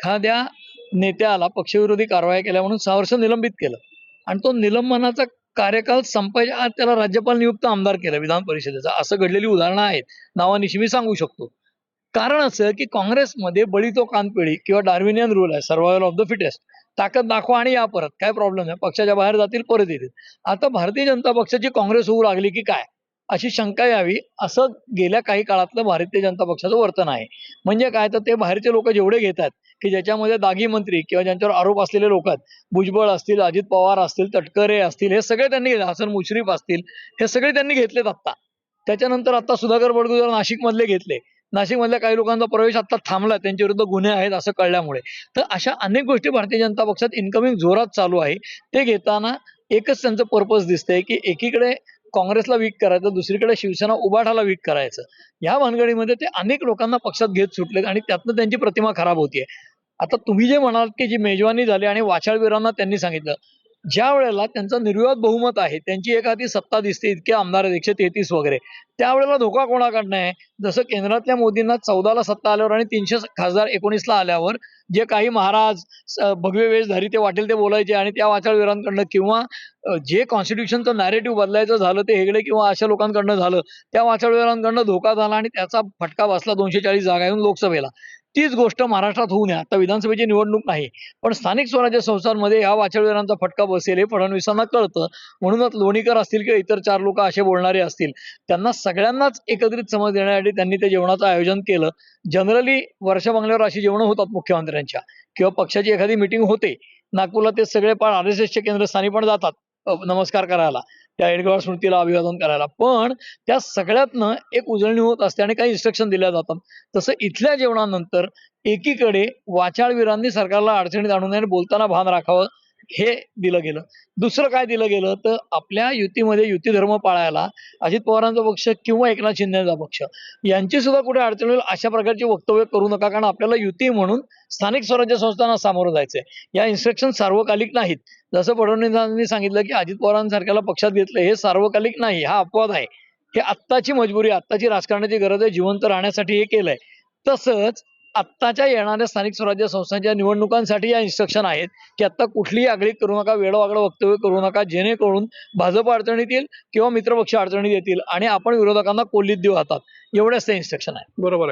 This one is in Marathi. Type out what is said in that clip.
एखाद्या नेत्याला पक्षविरोधी कारवाई केल्या म्हणून सहा वर्ष निलंबित केलं. आणि तो निलंबनाचा कार्यकाल संपायच्या आत त्याला राज्यपाल नियुक्त आमदार केलं विधान परिषदेचा. असं घडलेली उदाहरणं आहेत. नावानिशी मी सांगू शकतो. कारण असं की काँग्रेसमध्ये बळी तो कानपिळी किंवा डार्विनियन रूल आहे सर्वायवल ऑफ द फिटेस्ट ताकद दाखवा आणि या परत. काय प्रॉब्लेम नाही पक्षाच्या बाहेर जातील परत येतील. आता भारतीय जनता पक्षाची काँग्रेस होऊ लागली की काय? अशी शंका यावी. असं गेल्या काही काळातलं भारतीय जनता पक्षाचं वर्तन आहे. म्हणजे काय? तर ते बाहेरचे लोक जेवढे घेतात की ज्याच्यामध्ये दागी मंत्री किंवा ज्यांच्यावर आरोप असलेले लोक आहेत भुजबळ असतील अजित पवार असतील तटकरे असतील हे सगळे त्यांनी घेतले. हसन मुश्रीफ असतील हे सगळे त्यांनी घेतलेत आत्ता. त्याच्यानंतर आता सुधाकर बडगुजर नाशिक मधले घेतले. नाशिक मधल्या काही लोकांचा प्रवेश आता थांबला. त्यांच्या विरुद्ध गुन्हे आहेत असं कळल्यामुळे. तर अशा अनेक गोष्टी भारतीय जनता पक्षात इन्कमिंग जोरात चालू आहे. ते घेताना एकच त्यांचं पर्पज दिसतंय की एकीकडे काँग्रेसला वीक करायचं दुसरीकडे शिवसेना उभाठाला वीक करायचं. या भानगडीमध्ये ते अनेक लोकांना पक्षात घेत सुटलेत आणि त्यातनं त्यांची प्रतिमा खराब होतीये. आता तुम्ही जे म्हणाल की जी मेजवानी झाली आणि वाचाळवीरांना त्यांनी सांगितलं ज्या वेळेला त्यांचा निर्विवाद बहुमत आहे त्यांची एखादी सत्ता दिसते इतके आमदार आहेत एकशे तेहतीस वगैरे त्यावेळेला धोका कोणाकडनं आहे? जसं केंद्रातल्या मोदींना चौदाला सत्ता आल्यावर आणि तीनशे खासदार एकोणीसला आल्यावर जे काही महाराज भगवे वेशधारी ते वाटेल ते बोलायचे आणि त्या वाचाळवीरांकडनं किंवा जे कॉन्स्टिट्यूशनचं नॅरेटिव्ह बदलायचं झालं ते हेगडे किंवा अशा लोकांकडनं झालं त्या वाचाळवीरांकडनं धोका झाला आणि त्याचा फटका बसला दोनशे चाळीस जागा येऊन लोकसभेला. तीच गोष्ट महाराष्ट्रात होऊ नये. आता विधानसभेची निवडणूक नाही. पण स्थानिक स्वराज्य संस्थांमध्ये या वाचाळवीरांचा फटका बसेल हे फडणवीसांना कळतं. म्हणूनच लोणीकर असतील किंवा इतर चार लोक असे बोलणारे असतील त्यांना सगळ्यांनाच एकत्रित समज देण्यासाठी त्यांनी ते जेवणाचं आयोजन केलं. जनरली वर्षा बंगल्यावर अशी जेवणं होतात मुख्यमंत्र्यांच्या. किंवा पक्षाची एखादी मिटिंग होते. नागपूरला ते सगळे पण आर एस एसचे केंद्रस्थानी पण जातात. नमस्कार करायला. त्या एडगाव स्मृतीला अभिवादन करायला. पण त्या सगळ्यातनं एक उजळणी होत असते आणि काही इन्स्ट्रक्शन दिल्या जातात. तसं इथल्या जेवणानंतर एकीकडे वाचाळवीरांनी सरकारला अडचणीत आणू नये बोलताना भान राखावं हे दिलं गेलं. दुसरं काय दिलं गेलं? तर आपल्या युतीमध्ये युती धर्म पाळायला अजित पवारांचा पक्ष किंवा एकनाथ शिंदेचा पक्ष यांची सुद्धा कुठे अडचण होईल अशा प्रकारची वक्तव्य करू नका. कारण आपल्याला युती म्हणून स्थानिक स्वराज्य संस्थांना सामोरं जायचंय. या इन्स्ट्रक्शन सार्वकालिक नाहीत. जसं फडणवीसांनी सांगितलं की अजित पवारांसारख्याला पक्षात घेतलं हे सार्वकालिक नाही हा अपवाद आहे. हे आत्ताची मजबुरी आत्ताची राजकारणाची गरज आहे. जिवंत राहण्यासाठी हे केलंय. तसंच आत्ताच्या येणाऱ्या स्थानिक स्वराज्य संस्थांच्या निवडणुकांसाठी या इन्स्ट्रक्शन आहेत. की आता कुठलीही आगळी करू नका वेळोवागळं वक्तव्य करू नका जेणेकरून भाजप अडचणीत येईल किंवा मित्रपक्ष अडचणीत येतील आणि आपण विरोधकांना कोल्हीत देऊ हातात. एवढ्याच ते इन्स्ट्रक्शन आहे बरोबर